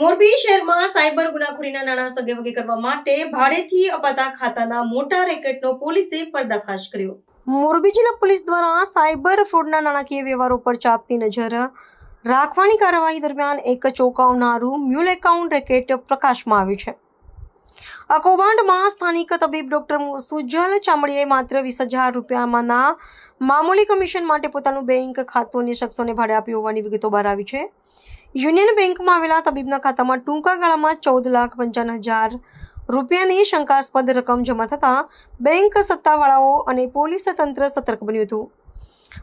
મોરબી શહેરમાં સાયબર ગુનાખોરીના નાણાં સગેવગે કરવા માટે ભાડેથી અપાતા ખાતાના મોટા રેકેટનો પોલીસે પર્દાફાશ કર્યો. મોરબી જિલ્લા પોલીસ દ્વારા સાયબર ફ્રોડના નાણાકીય વ્યવહારો પર ચાપતી નજર રાખવાની કાર્યવાહી દરમિયાન એક ચોંકાવનારું મ્યુલ એકાઉન્ટ રેકેટ પ્રકાશમાં આવ્યું છે. આ સ્થાનિક તબીબ ડોક્ટર સુજલ ચામડીએ માત્ર વીસ હજાર રૂપિયામાંના મામૂલી કમિશન માટે પોતાનું બેંક ખાતું અન્ય શખ્સોને ભાડે આપ્યું હોવાની વિગતો બહાર આવી છે. યુનિયન બેંકમાં આવેલા તબીબના ખાતામાં ટૂંકા ગાળામાં ચૌદ લાખ પંચાવન હજાર રૂપિયાની શંકાસ્પદ રકમ જમા થતાં બેંક સત્તાવાળાઓ અને પોલીસ તંત્ર સતર્ક બન્યું હતું.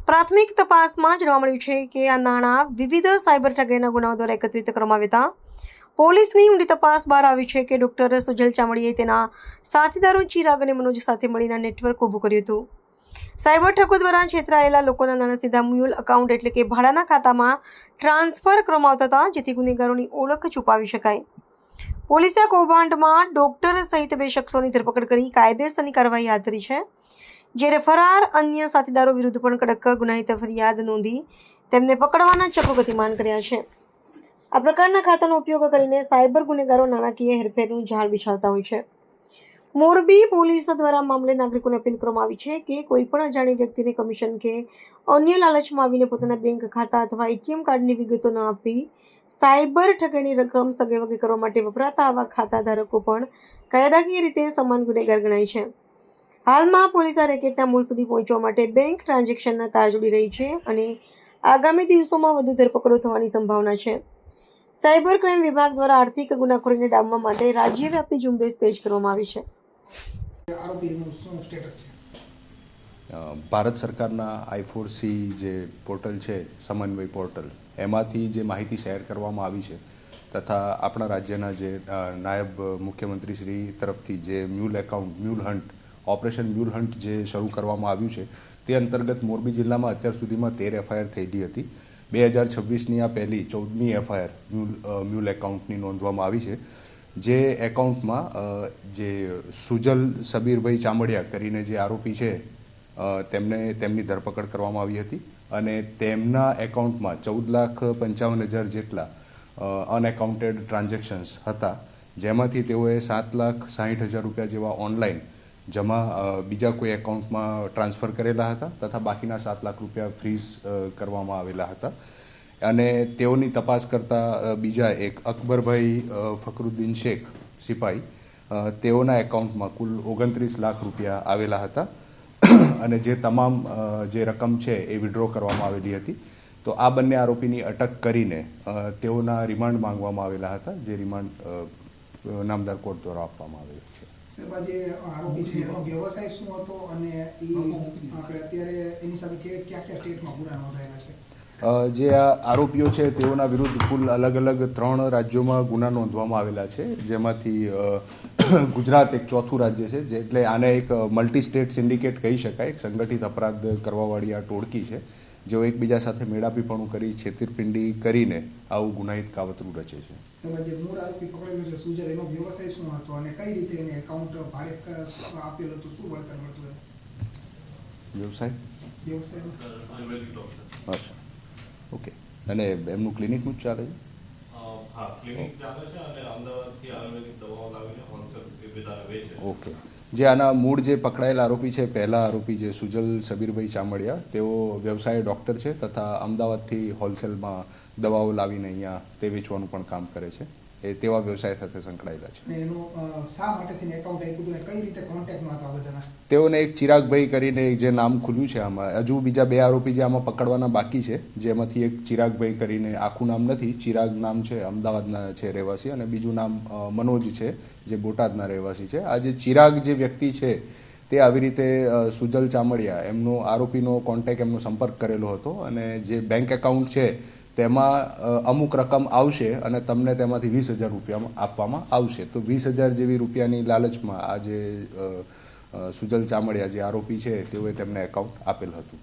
પ્રાથમિક તપાસમાં જાણવા મળ્યું છે કે આ નાણાં વિવિધ સાયબર ઠગાઈના ગુનાઓ દ્વારા એકત્રિત કરવામાં આવ્યા હતા. પોલીસની ઊંડી તપાસ બહાર આવી છે કે ડોક્ટર સુજલ ચામડીએ તેના સાથીદારો ચિરાગ અને મનોજ સાથે મળીને નેટવર્ક ઊભું કર્યું હતું. સાયબર ઠાકોર દ્વારા છેતરાયેલા લોકોના નાણાં સીધા મ્યુલ અકાઉન્ટ એટલે કે ભાડાના ખાતામાં ટ્રાન્સફર કરવામાં આવતા હતા, જેથી ગુનેગારોની ઓળખ છુપાવી શકાય. પોલીસે કૌભાંડમાં ડોક્ટર સહિત બે શખ્સોની ધરપકડ કરી, કાયદેસરની કાર્યવાહી હાથ ધરી છે, જ્યારે ફરાર અન્ય સાથીદારો વિરુદ્ધ પણ કડક ગુનાહિત ફરિયાદ નોંધી તેમને પકડવાના ચક્રો ગતિમાન કર્યા છે. આ પ્રકારના ખાતાનો ઉપયોગ કરીને સાયબર ગુનેગારો નાણાકીય હેરફેરનું જાળ બિછાવતા હોય છે. મોરબી પોલીસ દ્વારા મામલે નાગરિકોને અપીલ કરવામાં આવી છે કે કોઈ પણ અજાણી વ્યક્તિને કમિશન કે અન્ય લાલચમાં આવીને પોતાના બેંક ખાતા અથવા એટીએમ કાર્ડની વિગતો ન આપવી, સાયબર ઠગાઈની રકમ સગેવગે કરવા માટે વપરાતા આવા ખાતા ધારકો પણ કાયદાકીય રીતે સમાન ગુનેગાર ગણાય છે. હાલમાં પોલીસ આ રેકેટના મૂળ સુધી પહોંચવા માટે બેંક ટ્રાન્ઝેક્શનના તાર જોડી રહી છે અને આગામી દિવસોમાં વધુ ધરપકડો થવાની સંભાવના છે. સાયબર ક્રાઇમ વિભાગ દ્વારા આર્થિક ગુનાખોરીને ડામવા માટે રાજ્યવ્યાપી ઝુંબેશ તેજ કરવામાં આવી છે. ભારત સરકારના આઈફોરસી જે પોર્ટલ છે, સમન્વય પોર્ટલ, એમાંથી જે માહિતી શેર કરવામાં આવી છે, તથા આપણા રાજ્યના જે નાયબ મુખ્યમંત્રી શ્રી તરફથી જે mule account, mule hunt operation mule hunt જે શરૂ કરવામાં આવ્યું છે, તે અંતર્ગત મોરબી જિલ્લામાં અત્યાર સુધીમાં તેર એફઆઈઆર થયેલી હતી. બે હજાર છવ્વીસની આ પહેલી, ચૌદમી એફઆઈઆર મ્યુલ મ્યુલ એકાઉન્ટની નોંધવામાં આવી છે. જે એકાઉન્ટમાં જે સુજલ સબીરભાઈ ચામડિયા કરીને જે આરોપી છે તેમને, તેમની ધરપકડ કરવામાં આવી હતી અને તેમના એકાઉન્ટમાં ચૌદ લાખ પંચાવન હજાર જેટલા અનએકાઉન્ટેડ ટ્રાન્ઝેક્શન્સ હતા. જેમાંથી તેઓએ સાત લાખ સાહીઠ હજાર રૂપિયા જેવા ઓનલાઈન જમા બીજા કોઈ એકાઉન્ટમાં ટ્રાન્સફર કરેલા હતા તથા બાકીના સાત લાખ રૂપિયા ફ્રીઝ કરવામાં આવેલા હતા. અને તેઓની તપાસ કરતા બીજા એક અકબરભાઈ ફકરુદ્દીન શેખ સિપાઈ તેઓના એકાઉન્ટમાં કુલ ઓગણત્રીસ લાખ રૂપિયા આવેલા હતા. અને જે તમામ જે રકમ છે એ વિડ્રો કરવામાં આવેલી હતી. તો આ બંને આરોપીની અટક કરીને તેઓના રિમાન્ડ માંગવામાં આવેલા હતા જે રિમાન્ડ નામદાર કોર્ટ દ્વારા આપવામાં આવેલ છે. જે આરોપી છે એનો વ્યવસાય શું હતો? અને એ આપણે અત્યારે એની સામે ક્યાં કયા સ્ટેટમાં ગુના નોંધાયેલા છે? જે આ આરોપીઓ છે તેઓના વિરુદ્ધ કુલ અલગ અલગ ત્રણ રાજ્યોમાં ગુના નોંધવામાં આવેલા છે. જેમાંથી ગુજરાત એક ચોથું રાજ્ય છે જે એટલે આને એક મલ્ટી સ્ટેટ સિન્ડિકેટ કહી શકાય. એક સંગઠિત અપરાધ કરવાવાળી આ ટોળકી છે જેઓ એકબીજા સાથે મેળાપીપણું કરી છેતરપિંડી કરીને આવું ગુનાહિત કાવતરું રચે છે. સાહેબ આ જે મૂળ આરોપી પકડેલો છે સુજલ એનો વ્યવસાય શું હતો અને કઈ રીતે એને એકાઉન્ટ ભાડે ક- આપેલું હતું? શું વળતર મળતું એનું વ્યવસાય? વ્યવસાય અચ્છા. ઓકે અને એમનું ક્લિનિકનું જ ચાલે છે? ઓકે જે આના મૂળ જે પકડાયેલા આરોપી છે પહેલા આરોપી જે સુજલ સબીરભાઈ ચામડિયા તેઓ વ્યવસાય ડૉક્ટર છે તથા અમદાવાદથી હોલસેલમાં દવાઓ લાવીને અહીંયા તે વેચવાનું પણ કામ કરે છે. એ તેવા વ્યવસાય સાથે સંકળાયેલા છે. તેઓને એક ચિરાગભાઈ કરીને જે નામ ખુલ્યું છે આમાં હજુ બીજા બે આરોપી જે આમાં પકડવાના બાકી છે જેમાંથી એક ચિરાગભાઈ કરીને આખું નામ નથી ચિરાગ નામ છે અમદાવાદના છે રહેવાસી અને બીજું નામ મનોજ છે જે બોટાદના રહેવાસી છે. આ જે ચિરાગ જે વ્યક્તિ છે તે આવી રીતે સુજલ ચામડિયા એમનો આરોપીનો કોન્ટેક એમનો સંપર્ક કરેલો હતો અને જે બેંક એકાઉન્ટ છે તેમાં અમુક રકમ આવશે અને તમને તેમાંથી વીસ હજાર રૂપિયા આપવામાં આવશે. તો વીસ હજાર જેવી રૂપિયાની લાલચમાં આ જે સુજલ ચામડિયા જે આરોપી છે તેઓએ તેમને એકાઉન્ટ આપેલ હતું.